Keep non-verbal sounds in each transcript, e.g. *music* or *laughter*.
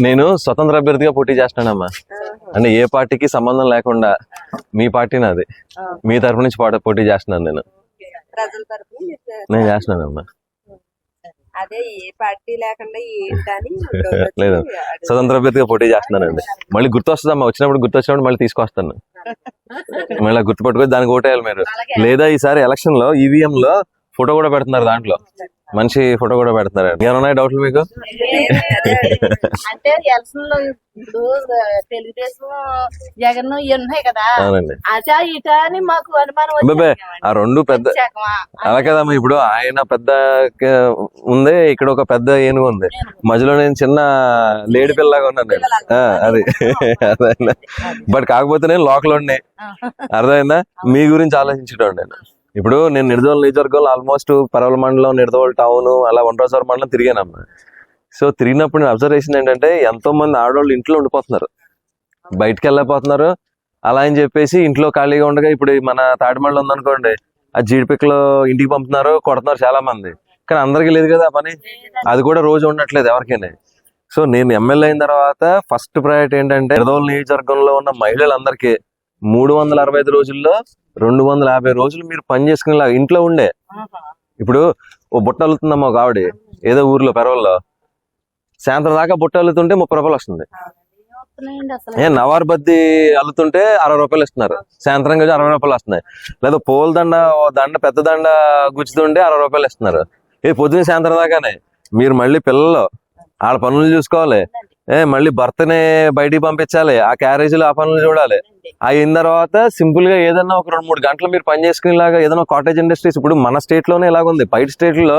నేను స్వతంత్ర అభ్యర్థిగా పోటీ చేస్తున్నానమ్మా. అంటే ఏ పార్టీకి సంబంధం లేకుండా మీ పార్టీ నాది. మీ తరపు నుంచి పాట చేస్తున్నాను నేను. నేను చేస్తున్నానమ్మా. అదే ఏ పార్టీ లేకుండా ఏంటని లేదు. స్వతంత్ర అభ్యర్థిగా పోటీ చేస్తున్నానండి. మళ్ళీ గుర్తొస్తుందమ్మా. వచ్చినప్పుడు గుర్తొచ్చినప్పుడు మళ్ళీ తీసుకొస్తాను. మళ్ళీ గుర్తుపట్టుకొని దానికి ఓటేయాలి మీరు. లేదా ఈసారి ఎలక్షన్లో ఈవీఎం లో ఫోటో కూడా పెడుతున్నారు దాంట్లో. మంచి ఫోటో కూడా పెడుతున్నారు ఏమన్నా డౌట్లు మీకు? అంటే ఇప్పుడు తెలుగుదేశం జగన్ ఇవి ఉన్నాయి కదా. అచా ఇట అని మాకు అనుమానం. ఆ రెండు పెద్ద? అలా కదమ్మా ఇప్పుడు ఆయన పెద్ద ఉంది ఇక్కడ ఒక పెద్ద ఏనుగు ఉంది. మధ్యలో నేను చిన్న లేడి పిల్లగా ఉన్నాను నేను. ఆ, అది. *laughs* అదే. బట్ కాకపోతే నేను లోకల్ ఉండి. అర్థమైందా? మీ గురించి ఆలోచించడం నేను. ఇప్పుడు నేను నిర్దోల్ నియోజకవర్గంలో ఆల్మోస్ట్ పరవల మండలం నిర్దోల్ టౌన్ అలా వండ్రోజర్ మండలం తిరిగానమ్మా సో తిరిగినప్పుడు నేను అబ్జర్వ్ చేసింది ఏంటంటే ఎంతో మంది ఆడవాళ్ళు ఇంట్లో ఉండిపోతున్నారు. బయటకు వెళ్ళకపోతున్నారు అలా అని చెప్పేసి ఇంట్లో ఖాళీగా ఉండగా ఇప్పుడు మన తాడిమళ్ళ ఉందనుకోండి ఆ జీడిపిక్కలు ఇంటికి పంపుతున్నారు కొడుతున్నారు చాలా మంది కానీ అందరికీ లేదు కదా పని. అది కూడా రోజు ఉండట్లేదు ఎవరికైనా. సో నేను ఎమ్మెల్యే అయిన తర్వాత ఫస్ట్ ప్రయారిటీ ఏంటంటే నిర్దోల్ నియోజకవర్గంలో ఉన్న మహిళలందరికీ మూడు వందల అరవై ఐదు రోజుల్లో రెండు వందల యాభై రోజులు మీరు పని చేసుకునేలా ఇంట్లో ఉండే. ఇప్పుడు ఓ బుట్ట అల్లుతుందమ్మా ఒక ఆవిడ. ఏదో ఊర్లో పెరవల్లో. సాయంత్రం దాకా బుట్ట అల్లుతుంటే ముప్పై రూపాయలు వస్తుంది. ఏ నవార్ బద్ది అల్లుతుంటే అరవై రూపాయలు ఇస్తున్నారు. సాయంత్రం కొంచెం అరవై రూపాయలు వస్తున్నాయి. లేదా పూల దండ దండ పెద్ద దండ గుచ్చుతుంటే అరవై రూపాయలు ఇస్తున్నారు. ఏ పొద్దున్న సాయంత్రం దాకానే మీరు మళ్ళీ పిల్లలు వాళ్ళ పనులు చూసుకోవాలి. ఏ మళ్ళీ భర్తని బయటికి పంపించాలి. ఆ క్యారేజీలు ఆ పనులు చూడాలి. అయిన తర్వాత సింపుల్గా ఏదైనా ఒక రెండు మూడు గంటలు మీరు పని చేసుకునేలాగా ఏదైనా కాటేజ్ ఇండస్ట్రీస్ ఇప్పుడు మన స్టేట్లోనే ఇలాగుంది బయట స్టేట్లో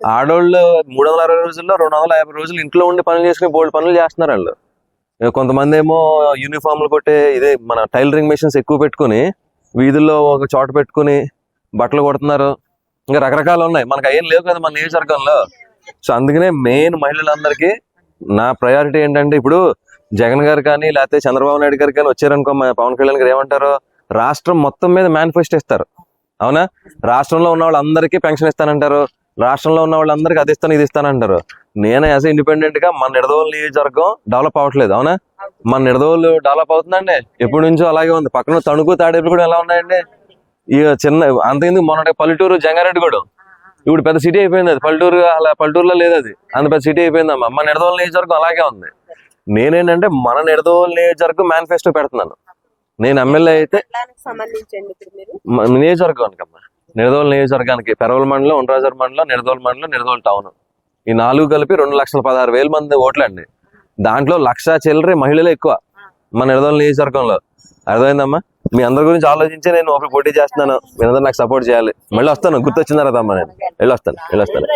ఆడవాళ్ళు మూడు వందల అరవై రోజుల్లో రెండు వందల యాభై రోజులు ఇంట్లో ఉండి పనులు చేసుకుని బోల్డ్ పనులు చేస్తున్నారు వాళ్ళు. కొంతమంది ఏమో యూనిఫామ్లు కొట్టే ఇదే మన టైలరింగ్ మెషిన్స్ ఎక్కువ పెట్టుకుని వీధుల్లో ఒక చోట పెట్టుకుని బట్టలు కొడుతున్నారు. ఇంకా రకరకాలు ఉన్నాయి. మనకు ఏం లేవు కదా మన నియోజకవర్గంలో. సో అందుకనే మెయిన్ మహిళలందరికీ నా ప్రయారిటీ ఏంటంటే ఇప్పుడు జగన్ గారు కానీ లేకపోతే చంద్రబాబు నాయుడు గారు కానీ వచ్చారనుకో పవన్ కళ్యాణ్ గారు ఏమంటారు రాష్ట్రం మొత్తం మీద మేనిఫెస్టో ఇస్తారు అవునా? రాష్ట్రంలో ఉన్న వాళ్ళందరికీ పెన్షన్ ఇస్తానంటారు. రాష్ట్రంలో ఉన్న వాళ్ళందరికీ అది ఇస్తాను ఇది ఇస్తానంటారు నేను యాజ్ ఇండిపెండెంట్గా మన నిడదవోలు నియోజకవర్గం డెవలప్ అవ్వట్లేదు అవునా? మన నిడదవోలు డెవలప్ అవుతుందండి. ఎప్పటి నుంచో అలాగే ఉంది. పక్కన తణుకు తాడేపు కూడా ఎలా ఉన్నాయండి? ఇక చిన్న అంతేందుకు మొన్నటి పల్లెటూరు జంగారెడ్డి కూడా ఇప్పుడు పెద్ద సిటీ అయిపోయింది అది. పల్లెటూరు అలా పల్లెటూరులో లేదు అది. అంత పెద్ద సిటీ అయిపోయిందమ్మా. మన నిడదవోలు నియోజకవర్గం అలాగే ఉంది. నేనేంటంటే మన నిడదవోలు నియోజకవర్గం మేనిఫెస్టో పెడుతున్నాను. నేను ఎమ్మెల్యే అయితే నియోజకవర్గానికి అమ్మా నిడదోల్ నియోజకవర్గానికి పెరవల మండలం ఉండ్రాజర్ మండలం నిడదోల్ మండలం నిడదోల్ టౌన్. ఈ నాలుగు కలిపి రెండు లక్షల పదహారు వేల మంది ఓట్లండి. దాంట్లో లక్ష చిల్లరే మహిళలే ఎక్కువ మన నిడదోల్ నియోజకవర్గంలో. అర్థమైందమ్మా? మీ అందరి గురించి ఆలోచించి నేను ఒకరు పోటీ చేస్తున్నాను. మీరందరూ నాకు సపోర్ట్ చేయాలి. మళ్ళీ వస్తాను. గుర్తొచ్చిన తర్వాత అమ్మా నేను. వెళ్ళి వస్తాను వెళ్ళి వస్తాను.